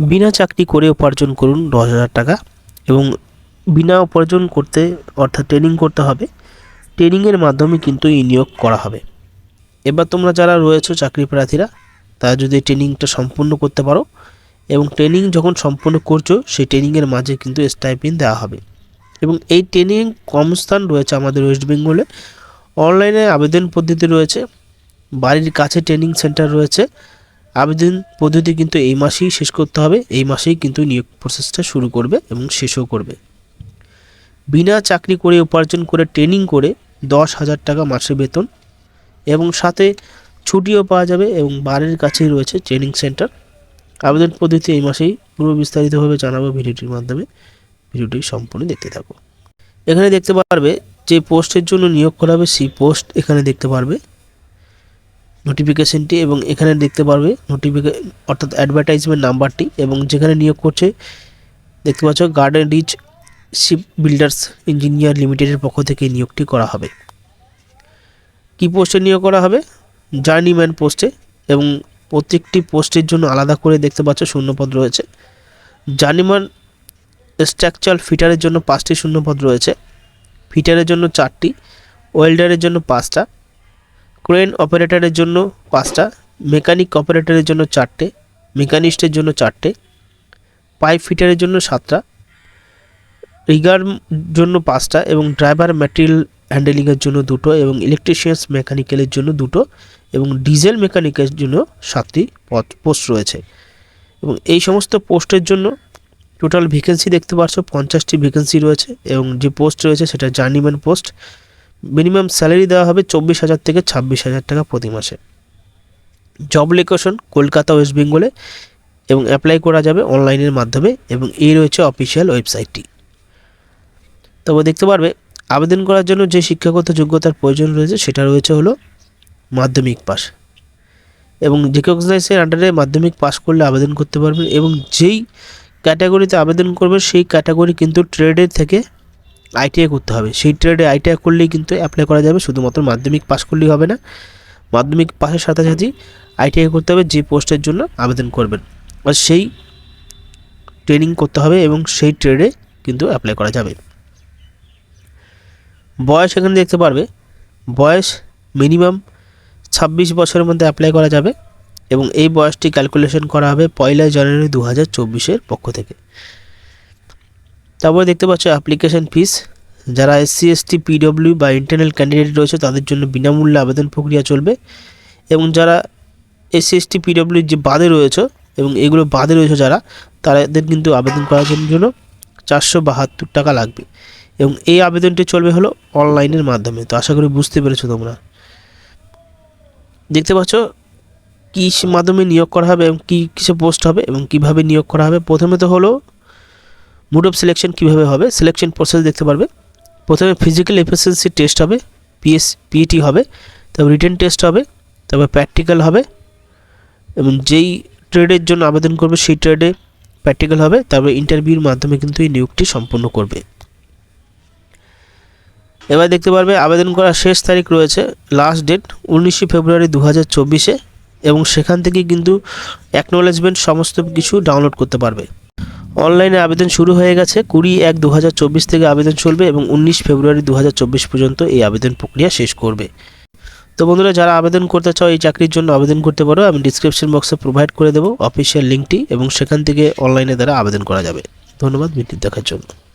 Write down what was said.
বিনা চাকরি করে উপার্জন করুন দশ হাজার টাকা এবং বিনা উপার্জন করতে, অর্থাৎ ট্রেনিং করতে হবে। ট্রেনিংয়ের মাধ্যমে কিন্তু এই নিয়োগ করা হবে। এবার তোমরা যারা রয়েছো চাকরি প্রার্থীরা, তারা যদি ট্রেনিংটা সম্পূর্ণ করতে পারো এবং ট্রেনিং যখন সম্পূর্ণ করছ, সেই ট্রেনিংয়ের মাঝে কিন্তু স্টাইপেন্ড দেওয়া হবে। এবং এই ট্রেনিং কর্মস্থান রয়েছে আমাদের ওয়েস্ট বেঙ্গলে অনলাইনে আবেদন পদ্ধতি রয়েছে। বাড়ির কাছে ট্রেনিং সেন্টার রয়েছে। আবেদন পদ্ধতি কিন্তু এই মাসেই শেষ করতে হবে। এই মাসেই কিন্তু নিয়োগ প্রসেসটা শুরু করবে এবং শেষও করবে। বিনা চাকরি করে উপার্জন করে ট্রেনিং করে দশ হাজার টাকা মাসে বেতন এবং সাথে ছুটিও পাওয়া যাবে এবং বাড়ির কাছেই রয়েছে ট্রেনিং সেন্টার আবেদন পদ্ধতি এই মাসেই পুরো বিস্তারিতভাবে জানাব ভিডিওটির মাধ্যমে। ভিডিওটি সম্পূর্ণ দেখতে থাকো। এখানে দেখতে পারবে যে পোস্টের জন্য নিয়োগ করা হবে, সেই পোস্ট এখানে দেখতে পারবে। নোটিফিকেশনটি এবং এখানে দেখতে পারবে নোটিফিকে অর্থাৎ অ্যাডভার্টাইজমেন্ট নাম্বারটি এবং যেখানে নিয়োগ করছে, দেখতে পাচ্ছ garden reach ship builders engineer লিমিটেডের পক্ষ থেকে নিয়োগটি করা হবে। কি পোস্টে নিয়োগ করা হবে? জার্নিম্যান পোস্টে এবং প্রত্যেকটি পোস্টের জন্য আলাদা করে দেখতে পাচ্ছ শূন্যপদ রয়েছে। জার্নিম্যান স্ট্রাকচার ফিটারের জন্য পাঁচটি শূন্যপদ রয়েছে। ফিটারের জন্য চারটি ওয়েল্ডারের জন্য পাঁচটা ক্রেন অপারেটরের জন্য পাঁচটা মেকানিক অপারেটরের জন্য চারটে মেকানিস্টের জন্য চারটে পাইপ ফিটারের জন্য সাতটা রিগার জন্য পাঁচটা এবং ড্রাইভার ম্যাটেরিয়াল হ্যান্ডেলিংয়ের জন্য দুটো এবং ইলেকট্রিশিয়ানস মেকানিক্যালের জন্য দুটো এবং ডিজেল মেকানিকের জন্য সাতটি পদ পোস্ট রয়েছে। এবং এই সমস্ত পোস্টের জন্য টোটাল ভ্যাকেন্সি দেখতে পাচ্ছ পঞ্চাশটি ভ্যাকেন্সি রয়েছে এবং যে পোস্ট রয়েছে সেটা জার্নিম্যান পোস্ট মিনিমাম স্যালারি দেওয়া হবে চব্বিশ হাজার থেকে ছাব্বিশ হাজার টাকা প্রতি মাসে। জব লোকেশন কলকাতা, ওয়েস্ট বেঙ্গলে এবং অ্যাপ্লাই করা যাবে অনলাইনের মাধ্যমে এবং এই রয়েছে অফিসিয়াল ওয়েবসাইটটি তবে দেখতে পারবে, আবেদন করার জন্য যে শিক্ষাগত যোগ্যতার প্রয়োজন রয়েছে সেটা রয়েছে হলো মাধ্যমিক পাস এবং রিকগনাইজের আন্ডারে মাধ্যমিক পাস করলে আবেদন করতে পারবেন এবং যেই ক্যাটাগরিতে আবেদন করবেন সেই ক্যাটাগরি কিন্তু ট্রেডের থেকে আইটিআই করতে হবে। সেই ট্রেডে আইটিআই করলেই কিন্তু অ্যাপ্লাই করা যাবে। শুধুমাত্র মাধ্যমিক পাস করলেই হবে না। মাধ্যমিক পাসের সাথে সাথে আইটিআই করতে হবে। যে পোস্টের জন্য আবেদন করবেন। আর সেই ট্রেনিং করতে হবে এবং সেই ট্রেডে কিন্তু অ্যাপ্লাই করা যাবে। বয়স এখানে দেখতে পারবে। বয়স মিনিমাম ছাব্বিশ বছরের মধ্যে অ্যাপ্লাই করা যাবে। এবং এই বয়সটি ক্যালকুলেশন করা হবে পয়লা জানুয়ারি দু হাজার পক্ষ থেকে। তারপরে দেখতে পাচ্ছ অ্যাপ্লিকেশন ফিস যারা এসসি এসটি পিডব্লিউ বা ইন্টারনাল ক্যান্ডিডেট রয়েছে, তাদের জন্য বিনামূল্যে আবেদন প্রক্রিয়া চলবে। এবং যারা এসসি এসটি পিডব্লিউ যে বাদে রয়েছে, এবং এগুলো বাদে রয়েছে যারা, তাদের কিন্তু আবেদন করার জন্য চারশো বাহাত্তর টাকা লাগবে। এবং এই আবেদনটি চলবে হলো অনলাইনের মাধ্যমে। তো আশা করি বুঝতে পেরেছ তোমরা। দেখতে পাচ্ছ কী মাধ্যমে নিয়োগ করা হবে এবং কী কিসে পোস্ট হবে এবং কীভাবে নিয়োগ করা হবে। প্রথমে তো হলো মুড অফ সিলেকশন কীভাবে হবে? সিলেকশন প্রসেস দেখতে পারবে। প্রথমে ফিজিক্যাল এফিসিয়েন্সি টেস্ট হবে পিএস পিইটি হবে, তারপর রিটেন টেস্ট হবে, তারপর প্র্যাকটিক্যাল হবে, এবং যেই ট্রেডের জন্য আবেদন করবে সেই ট্রেডে প্র্যাকটিক্যাল হবে, তারপর ইন্টারভিউর মাধ্যমে কিন্তু এই নিয়োগটি সম্পন্ন করবে। এবার দেখতে পারবে, আবেদন করার শেষ তারিখ রয়েছে লাস্ট ডেট উনিশে ফেব্রুয়ারি দু এবং সেখান থেকে কিন্তু অ্যাকনোলেজমেন্ট সমস্ত কিছু ডাউনলোড করতে পারবে। অনলাইনে আবেদন শুরু হয়ে গেছে। কুড়ি এক দু থেকে আবেদন চলবে এবং উনিশ ফেব্রুয়ারি দু হাজার চব্বিশ পর্যন্ত এই আবেদন প্রক্রিয়া শেষ করবে। তো বন্ধুরা, যারা আবেদন করতে চাও, এই চাকরির জন্য আবেদন করতে পারো। আমি ডিসক্রিপশন বক্সে প্রোভাইড করে দেবো অফিসিয়াল লিঙ্কটি এবং সেখান থেকে অনলাইনে দ্বারা আবেদন করা যাবে। ধন্যবাদ ভিডিও দেখার জন্য।